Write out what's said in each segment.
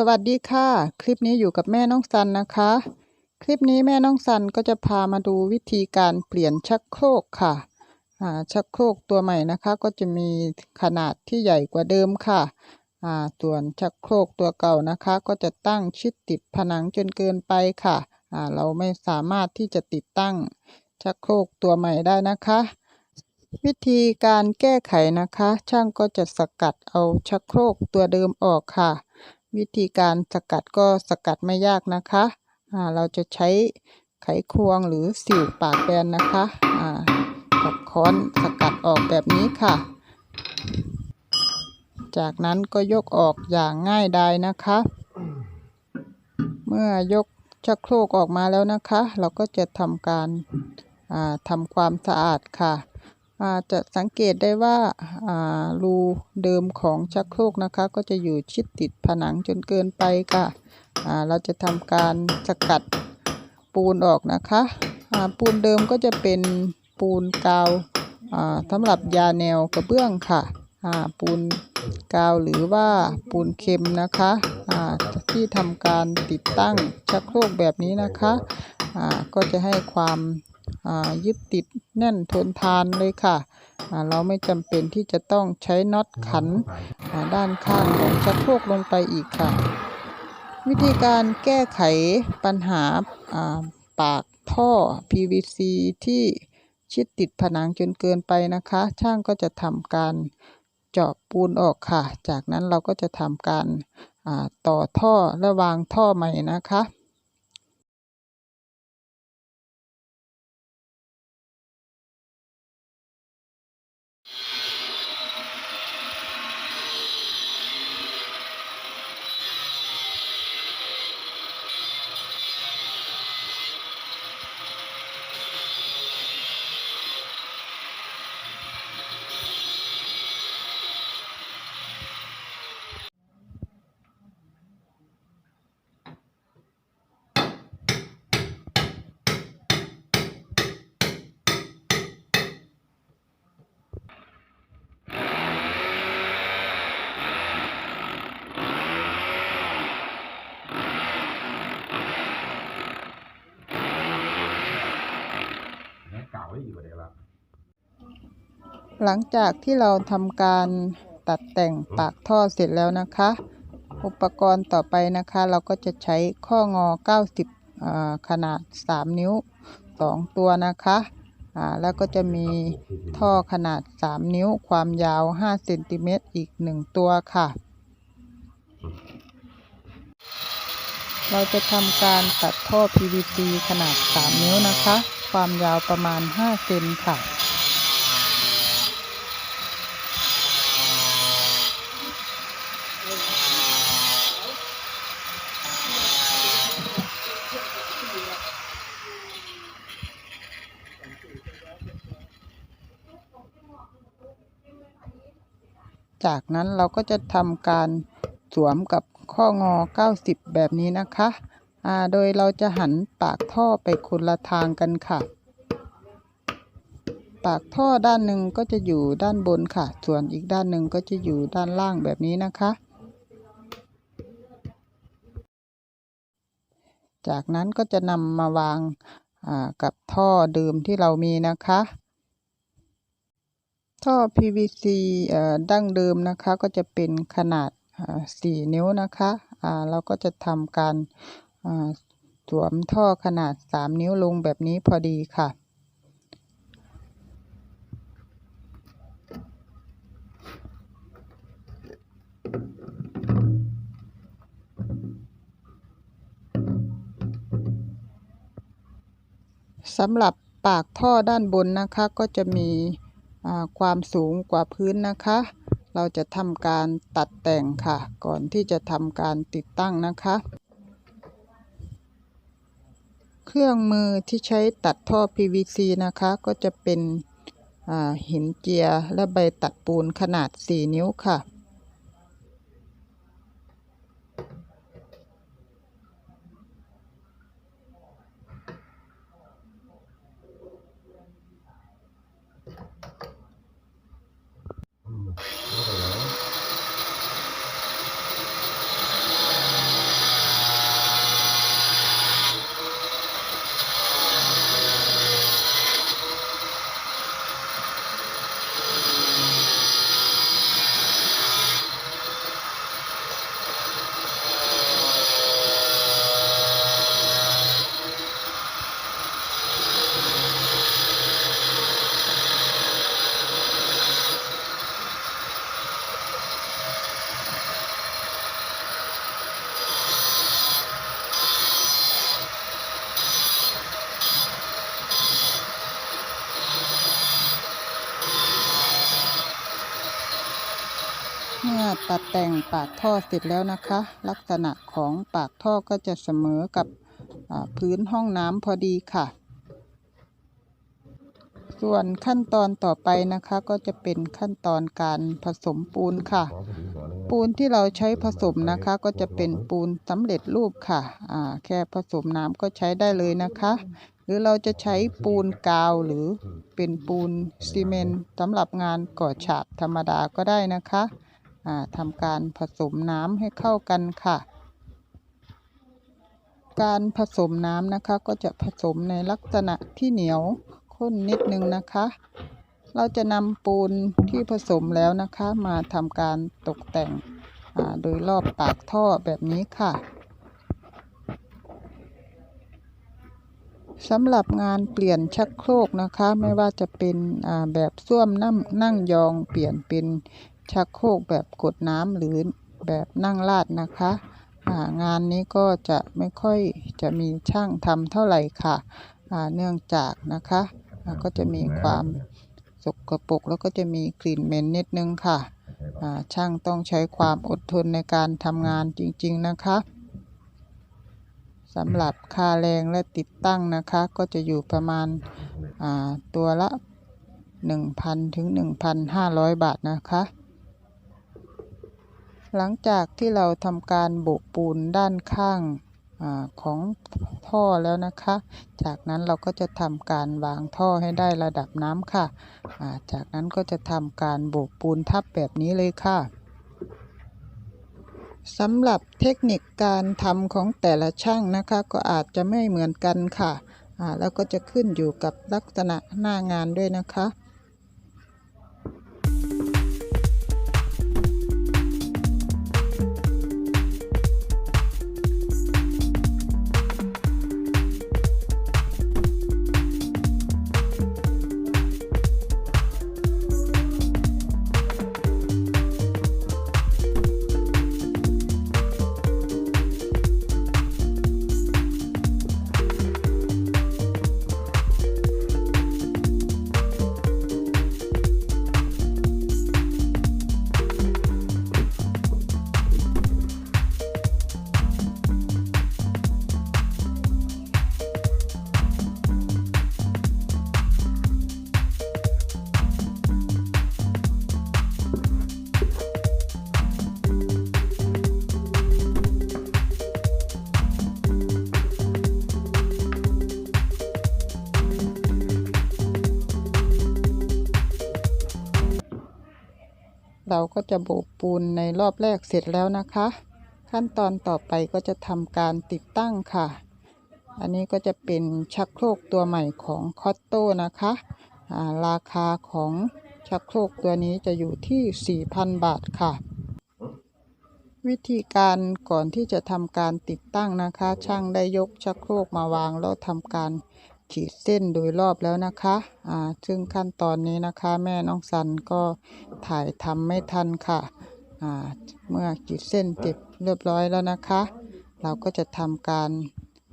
สวัสดีค่ะ คลิปนี้อยู่กับแม่น้องซันนะคะ คลิปนี้แม่น้องซันก็จะพามาดูวิธีการเปลี่ยนชักโครกค่ะอ่าชักโครกตัวใหม่นะคะ ก็จะมีขนาดที่ใหญ่กว่าเดิมค่ะอ่าส่วนชักโครกตัวเก่านะคะ ก็จะตั้งชิดติดผนังจนเกินไปค่ะอ่าเราไม่สามารถที่จะติดตั้งชักโครกตัวใหม่ได้นะคะ วิธีการแก้ไขนะคะ ช่างก็จะสกัดเอาชักโครกตัวเดิมออกค่ะ วิธีการสกัดก็สกัดไม่ยากนะคะอ่าเราจะใช้ไขควงหรือสิวปากแบนนะคะอ่ากับค้อนสกัดออกแบบนี้ค่ะ จากนั้นก็ยกออกอย่างง่ายดายนะคะ เมื่อยกชักโครกออกมาแล้วนะคะ เราก็จะทำการทำความสะอาดค่ะ จะสังเกตได้ว่าารูเดิมของชักโครกนะคะ ก็จะอยู่ชิดติดผนังจนเกินไปค่ะเราจะทำการสกัดปูนออกนะคะปูนเดิมก็จะเป็นปูนกาวสำหรับยาแนวกระเบื้องค่ะปูนกาวหรือว่าปูนเค็มนะคะที่ทำการติดตั้งชักโครกแบบนี้นะคะก็จะให้ความ ยึดติดแน่นทนทานเลยค่ะอ่าเราไม่จำเป็นที่จะต้องใช้น็อตขันอ่าด้านข้างของชักโครกลงไปอีกค่ะ วิธีการแก้ไขปัญหาอ่าปากท่อ PVC ที่ชิดติดผนังจนเกินไปนะคะ ช่างก็จะทำการเจาะปูนออกค่ะ จากนั้นเราก็จะทำการอ่าต่อท่อและวางท่อใหม่นะคะ แล้วเก่าไว้อีกกว่าเดิมละ หลังจากที่เราทำการตัดแต่งปากท่อเสร็จแล้วนะคะ อุปกรณ์ต่อไปนะคะ เราก็จะใช้ข้องอ 90อ่าขนาด 3 นิ้ว 2 ตัวนะคะอ่าแล้วก็จะมีท่อขนาด 3 นิ้วความยาว 5 เซนติเมตรอีก 1 ตัวค่ะ เราจะทำการตัดท่อ PVC ขนาด 3 นิ้วนะคะ ความยาวประมาณ 5 เซนค่ะ จากนั้นเราก็จะทำการสวมกับข้องอ 90 แบบนี้นะคะอ่าโดยเราจะหันปากท่อไปคนละทางกันค่ะ ปากท่อด้านหนึ่งก็จะอยู่ด้านบนค่ะ ส่วนอีกด้านหนึ่งก็จะอยู่ด้านล่างแบบนี้นะคะ จากนั้นก็จะนำมาวางากับท่อเดิมที่เรามีนะคะ ท่อ PVC อดั้งเดิมนะคะก็จะเป็นขนาดอ่า4นิ้วนะคะเราก็จะทำการสวมท่อขนาด 3 นิ้วลงแบบนี้พอดีค่ะสำหรับปากท่อด้านบนนะคะก็จะมี ความสูงกว่าพื้นนะคะ เราจะทำการตัดแต่งค่ะ ก่อนที่จะทำการติดตั้งนะคะ เครื่องมือที่ใช้ตัดท่อ PVC นะคะ ก็จะเป็นหินเจียและใบตัดปูนขนาด 4 นิ้วค่ะ ตัดแต่งปากท่อเสร็จแล้วนะคะ ลักษณะของปากท่อก็จะเสมอกับพื้นห้องน้ำพอดีค่ะ ส่วนขั้นตอนต่อไปนะคะ ก็จะเป็นขั้นตอนการผสมปูนค่ะ ปูนที่เราใช้ผสมนะคะ ก็จะเป็นปูนสำเร็จรูปค่ะแค่ผสมน้ำก็ใช้ได้เลยนะคะ หรือเราจะใช้ปูนกาวหรือเป็นปูนซีเมนต์สำหรับงานก่อฉาบธรรมดาก็ได้นะคะ ทำการผสมน้ำให้เข้ากันค่ะ การผสมน้ำนะคะก็จะผสมในลักษณะที่เหนียวข้นนิดนึงนะคะ เราจะนำปูนที่ผสมแล้วนะคะ มาทำการตกแต่งโดยรอบปากท่อแบบนี้ค่ะสำหรับงานเปลี่ยนชักโครกนะคะ ไม่ว่าจะเป็นแบบส้วมนั่งนั่งยองเปลี่ยนเป็น ชักโครกแบบกดน้ำหรือแบบนั่งลาดนะคะางานนี้ก็จะไม่ค่อยจะมีช่างทำเท่าไหร่ค่ะเนื่องจากนะคะก็จะมีความสกปรกแล้วก็จะมีกลิ่นเหม็นนิดนึงค่ะช่างต้องใช้ความอดทนในการทำงานจริง ๆนะคะสำหรับค่าแรงและติดตั้งนะคะ ก็จะอยู่ประมาณตัวละ 1,000 ถึง 1,500 บาทนะคะ หลังจากที่เราทำการโบกปูนด้านข้างอของท่อแล้วนะคะ จากนั้นเราก็จะทำการวางท่อให้ได้ระดับน้ำค่ะาจากนั้นก็จะทำการโบกปูนทับแบบนี้เลยค่ะสำหรับเทคนิคการทำของแต่ละช่างนะคะ ก็อาจจะไม่เหมือนกันค่ะ แล้วก็จะขึ้นอยู่กับลักษณะหน้างานด้วยนะคะ เราก็จะโบกปูนในรอบแรกเสร็จแล้วนะคะ ขั้นตอนต่อไปก็จะทำการติดตั้งค่ะ อันนี้ก็จะเป็นชักโครกตัวใหม่ของคอตโต้นะคะาราคาของชักโครกตัวนี้จะอยู่ที่ 4,000 บาทค่ะ วิธีการก่อนที่จะทำการติดตั้งนะคะ ช่างได้ยกชักโครกมาวางแล้วทำการ ขีดเส้นโดยรอบแล้วนะคะอ่าซึ่งขั้นตอนนี้นะคะแม่น้องสันก็ถ่ายทำไม่ทันค่ะอ่าเมื่อขีดเส้นเสร็จเรียบร้อยแล้วนะคะ เราก็จะทำการ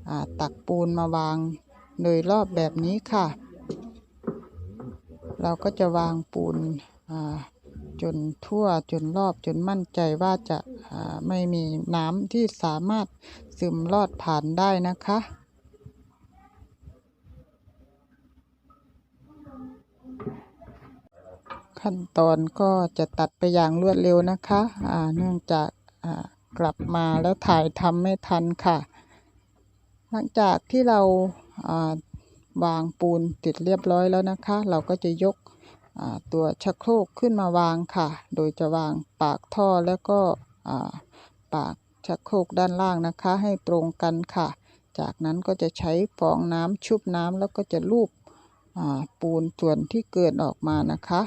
อ่าตักปูนมาวางโดยรอบแบบนี้ค่ะ เราก็จะวางปูนอ่าจนทั่วจนรอบจนมั่นใจว่าจะไม่มีน้ำที่สามารถซึมลอดผ่านได้นะคะ ขั้นตอนก็จะตัดไปอย่างรวดเร็วนะคะอ่าเนื่องจากกลับมาแล้วถ่ายทำไม่ทันค่ะ หลังจากที่เราวางปูนติดเรียบร้อยแล้วนะคะ เราก็จะยกตัวชักโครกขึ้นมาวางค่ะ โดยจะวางปากท่อแล้วก็ปากชักโครกด้านล่างนะคะ ให้ตรงกันค่ะ จากนั้นก็จะใช้ฟองน้ำชุบน้ำแล้วก็จะลูบปูนส่วนที่เกินออกมานะคะ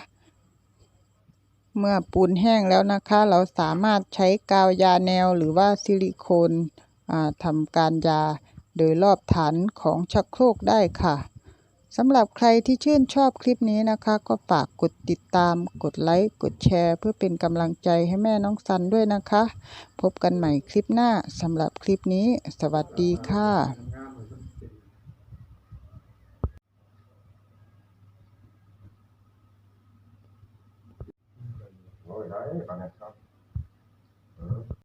เมื่อปูนแห้งแล้วนะคะ เราสามารถใช้กาวยาแนวหรือว่าซิลิโคนทำการยาโดยรอบฐานของชักโครกได้ค่ะสำหรับใครที่ชื่นชอบคลิปนี้นะคะ ก็ฝากกดติดตาม กดไลค์ กดแชร์ เพื่อเป็นกำลังใจให้แม่น้องซันด้วยนะคะ พบกันใหม่คลิปหน้าสำหรับคลิปนี้ สวัสดีค่ะ right, on it.